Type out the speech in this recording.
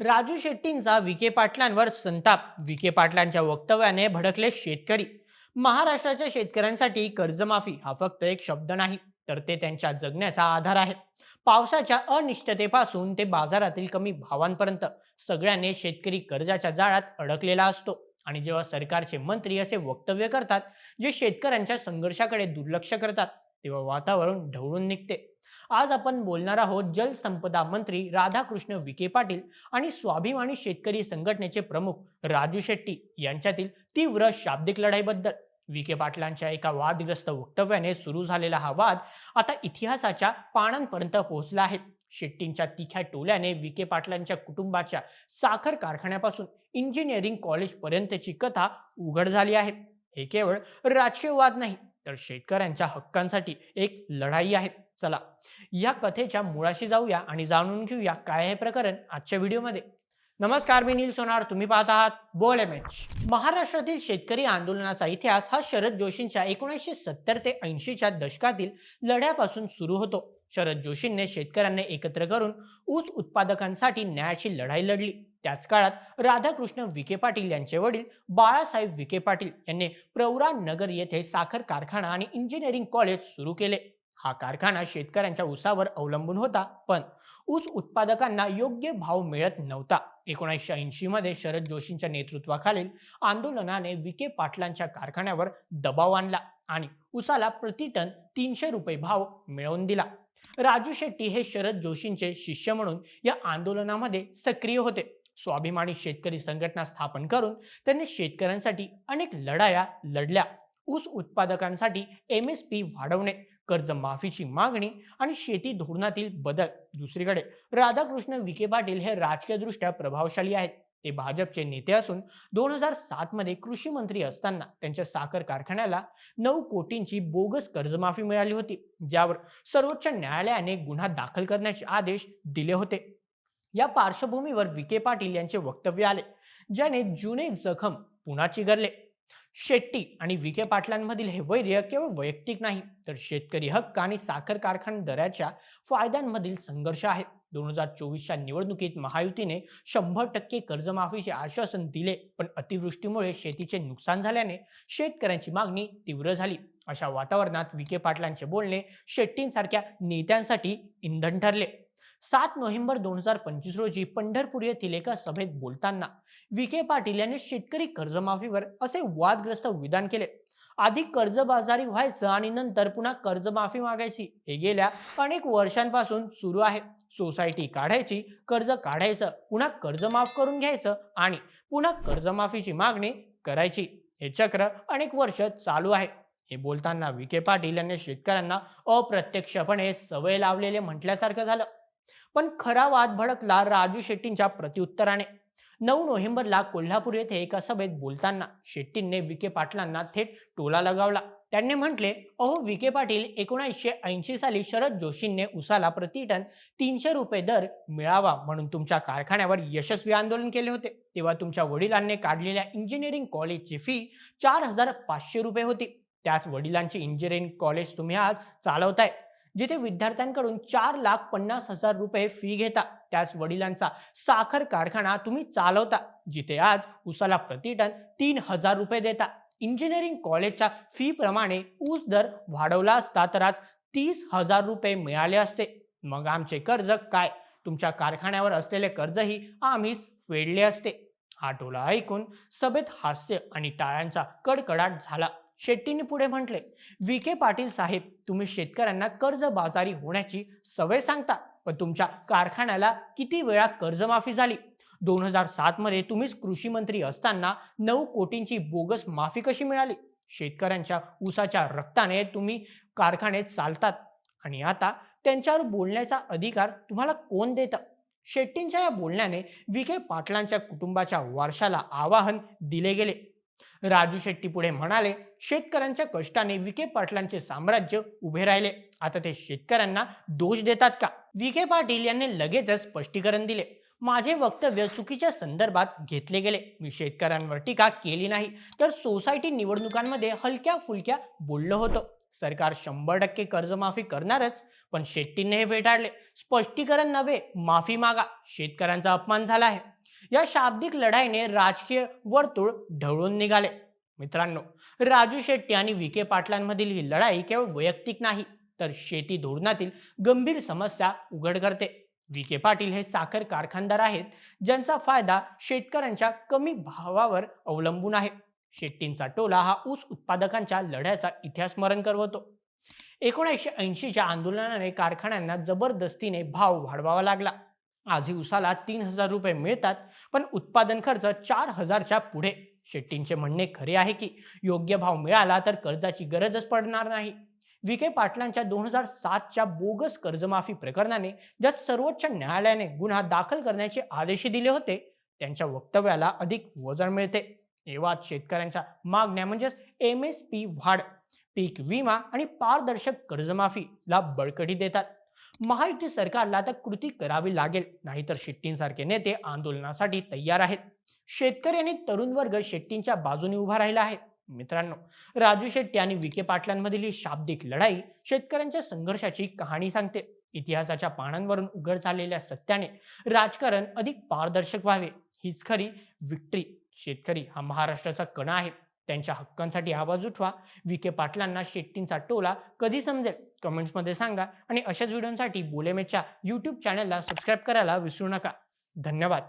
राजू शेट्टींचा विखे पाटलांवर संताप. विखे पाटलांच्या वक्तव्याने भडकले शेतकरी. महाराष्ट्राच्या शेतकऱ्यांसाठी कर्जमाफी हा फक्त एक शब्द नाही तर ते त्यांच्या जगण्याचा आधार आहे. पावसाच्या अनिश्चिततेपासून ते बाजारातील कमी भावांपर्यंत सगळ्यांनी शेतकरी कर्जाच्या जाळ्यात अडकलेला असतो. आणि जेव्हा सरकारचे मंत्री असे वक्तव्य करतात जे शेतकऱ्यांच्या संघर्षाकडे दुर्लक्ष करतात तेव्हा वातावरण ढवळून निघते. आज आपण बोलणार आहोत जलसंपदा मंत्री राधाकृष्ण विखे पाटील आणि स्वाभिमानी शेतकरी संघटनेचे प्रमुख राजू शेट्टी यांच्यातील तीव्र शाब्दिक लढाईबद्दल. विखे पाटलांच्या एका वादग्रस्त वक्तव्याने सुरू झालेला हा वाद आता इतिहासाच्या पानांपर्यंत पोहोचला आहे. शेट्टींच्या तिख्या टोल्याने विखे पाटलांच्या कुटुंबाच्या साखर कारखान्यापासून इंजिनिअरिंग कॉलेज पर्यंतची कथा उघड झाली आहे. हे केवळ राजकीय वाद नाही तर शेतकऱ्यांच्या हक्कांसाठी एक लढाई आहे. चला या कथेच्या मुळाशी जाऊया आणि जाणून घेऊया काय हे प्रकरण आजच्या व्हिडिओमध्ये. नमस्कार मी नील सोनार. तुम्ही पाहत आहात बोल एम एच महाराष्ट्रातील शेतकरी आंदोलनाचा इतिहास हा शरद जोशींच्या एकोणीसशे सत्तर ते ऐंशीच्या दशकातील लढ्यापासून सुरू होतो. शरद जोशींनी शेतकऱ्यांना एकत्र करून ऊस उत्पादकांसाठी न्यायाची लढाई लढली. त्याच काळात राधाकृष्ण विखे पाटील यांचे वडील बाळासाहेब विखे पाटील यांनी प्रवरा नगर येथे साखर कारखाना आणि इंजिनिअरिंग कॉलेज सुरू केले. हा कारखाना शेतकऱ्यांच्या ऊसावर अवलंबून होता पण ऊस उत्पादकांना योग्य भाव मिळत नव्हता. एकोणीसशे ऐंशी मध्ये शरद जोशींच्या नेतृत्वाखालील आंदोलनाने विखे पाटलांच्या कारखान्यावर दबाव आणला आणि ऊसाला प्रति टन तीनशे रुपये भाव मिळवून दिला. राजू शेट्टी हे शरद जोशींचे शिष्य म्हणून या आंदोलनामध्ये सक्रिय होते. स्वाभिमानी शेतकरी संघटना स्थापन करून त्यांनी शेतकऱ्यांसाठी अनेक लढाया लढल्या. ऊस उत्पादकांसाठी एम एस पी वाढवणे कर्जमाफीची मागणी आणि शेती धोरणातील बदल. दुसरीकडे राधाकृष्ण विखे पाटील हे राजकीयदृष्ट्या प्रभावशाली आहेत. ते भाजपचे नेते असून दोन हजार सात मध्ये कृषी मंत्री असताना त्यांच्या साखर कारखान्याला नऊ कोटींची बोगस कर्जमाफी मिळाली होती ज्यावर सर्वोच्च न्यायालयाने गुन्हा दाखल करण्याचे आदेश दिले होते. या पार्श्वभूमीवर विखे पाटील यांचे वक्तव्य आले ज्याने जुने जखम पुन्हा चिघरले. शेट्टी आणि विखे पाटलांमधील हे वैर्य केवळ वैयक्तिक नाही तर शेतकरी हक्क आणि साखर कारखानदाराच्या फायद्यांमधील संघर्ष आहे. दोन हजार चोवीसच्या निवडणुकीत महायुतीने शंभर टक्के कर्जमाफीचे आश्वासन दिले पण अतिवृष्टीमुळे शेतीचे नुकसान झाल्याने शेतकऱ्यांची मागणी तीव्र झाली. अशा वातावरणात विखे पाटलांचे बोलणे शेट्टींसारख्या नेत्यांसाठी इंधन ठरले. सात नोव्हेंबर दोन हजार पंचवीस रोजी पंढरपूर येथील एका सभेत बोलताना विखे पाटील यांनी शेतकरी कर्जमाफीवर असे वादग्रस्त विधान केले. आधी कर्जबाजारी व्हायचं आणि नंतर पुन्हा कर्जमाफी मागायची. हे गेल्या अनेक वर्षांपासून सुरू आहे. सोसायटी काढायची कर्ज काढायचं पुन्हा कर्ज माफ करून घ्यायचं आणि पुन्हा कर्जमाफीची मागणी करायची. हे चक्र अनेक वर्ष चालू आहे. हे बोलताना विखे पाटील यांनी शेतकऱ्यांना अप्रत्यक्षपणे सवय लावलेले म्हटल्यासारखं झालं. पण खरा वाद भडकला राजू शेट्टींच्या प्रत्युत्तराने. नऊ नोव्हेंबरला कोल्हापूर येथे एका सभेत बोलताना शेट्टींनी विखे पाटलांना थेट टोला लगावला. त्यांनी म्हटले अहो विखे पाटील एकोणीसशे ऐंशी साली शरद जोशींनी उसाला प्रति टन तीनशे रुपये दर मिळावा म्हणून तुमच्या कारखान्यावर यशस्वी आंदोलन केले होते. तेव्हा तुमच्या वडिलांनी काढलेल्या इंजिनिअरिंग कॉलेजची फी चार हजार पाचशे रुपये होती. त्याच वडिलांची इंजिनिअरिंग कॉलेज तुम्ही आज चालवताय. जिथे विद्यार्थ्यांकडून चार लाख पन्नास हजार रुपये फी घेता. त्याच वडिलांचा साखर कारखाना तुम्ही चालवता जिथे आज उसाला प्रति टन तीन हजार रुपये देता. इंजिनिअरिंग कॉलेजच्या फी प्रमाणे ऊस दर वाढवला असता तर आज तीस हजार रुपये मिळाले असते. मग आमचे कर्ज काय? तुमच्या कारखान्यावर असलेले कर्जही आम्हीच फेडले असते. हा टोला ऐकून सभेत हास्य आणि टाळ्यांचा कडकडाट झाला. शेट्टींनी पुढे म्हटले विखे पाटील साहेब तुम्ही शेतकऱ्यांना कर्जबाजारी होण्याची सवय सांगता पण तुमच्या कारखान्याला किती वेळा कर्जमाफी झाली? दोन हजार सात मध्ये तुम्हीच कृषी मंत्री असताना नऊ कोटींची बोगस माफी कशी मिळाली? शेतकऱ्यांच्या ऊसाच्या रक्ताने तुम्ही कारखाने चालतात आणि आता त्यांच्यावर बोलण्याचा अधिकार तुम्हाला कोण देतं? शेट्टींच्या या बोलण्याने विखे पाटलांच्या कुटुंबाच्या वारशाला आवाहन दिले गेले. राजू शेट्टी पुढे म्हणाले शेतकऱ्यांच्या कष्टाने विखे पाटलांचे साम्राज्य उभे राहिले. आता ते शेतकऱ्यांना दोष देतात का? विखे पाटील यांनी लगेचच स्पष्टीकरण दिले. माझे वक्तव्य चुकीच्या संदर्भात घेतले गेले. मी शेतकऱ्यांवर टीका केली नाही. तर सोसायटी निवडणुकांमध्ये हलक्या फुलक्या बोललो होतो. सरकार शंभर टक्के कर्जमाफी करणारच पण शेट्टींनी हे फेटाळले. स्पष्टीकरण नव्हे माफी मागा. शेतकऱ्यांचा अपमान झाला आहे. या शाब्दिक लढाईने राजकीय वर्तुळ ढवळून निघाले. मित्रांनो राजू शेट्टी आणि विखे पाटलांमधील ही लढाई केवळ वैयक्तिक नाही तर शेती धोरणातील गंभीर समस्या उघड करते. विखे पाटील हे साखर कारखानदार आहेत ज्यांचा फायदा शेतकऱ्यांच्या कमी भावावर अवलंबून आहे. शेट्टींचा टोला हा ऊस उत्पादकांच्या लढ्याचा इतिहास स्मरण करवतो. एकोणीसशे ऐंशीच्या आंदोलनाने कारखान्यांना जबरदस्तीने भाव वाढवावा लागला. आज उसाला तीन हजार रुपये मिळतात पण उत्पादन खर्च चार हजारच्या पुढे. शेट्टींचे म्हणणे खरे आहे की योग्य भाव मिळाला तर कर्जाची गरजच पडणार नाही. विखे पाटलांच्या दोन हजार सातच्या बोगस कर्जमाफी प्रकरणाने ज्यात सर्वोच्च न्यायालयाने गुन्हा दाखल करण्याचे आदेश दिले होते त्यांच्या वक्तव्याला अधिक वजन मिळते. तेव्हा शेतकऱ्यांच्या मागण्या म्हणजेच एम एस पी वाढ पीक विमा आणि पारदर्शक कर्जमाफीला बळकटी देतात. महायुती सरकारला आता कृती करावी लागेल. नाहीतर शेट्टींसारखे नेते आंदोलनासाठी तयार आहेत. शेतकरी आणि तरुण वर्ग शेट्टींच्या बाजूने उभा राहिला आहे. मित्रांनो राजू शेट्टी आणि विखे पाटलांमधील ही शाब्दिक लढाई शेतकऱ्यांच्या संघर्षाची कहाणी सांगते. इतिहासाच्या पानांवरून उघड झालेल्या सत्याने राजकारण अधिक पारदर्शक व्हावे. हीच खरी विक्ट्री. शेतकरी हा महाराष्ट्राचा कणा आहे. त्यांच्या हक्कांसाठी आवाज उठवा विखे पाटलांना शेट्टींचा टोला कधी समजेल? कमेंट्समध्ये सांगा. आणि अशाच व्हिडिओसाठी बोलेमेच्या यूट्यूब चॅनलला सबस्क्राईब करायला विसरू नका. धन्यवाद.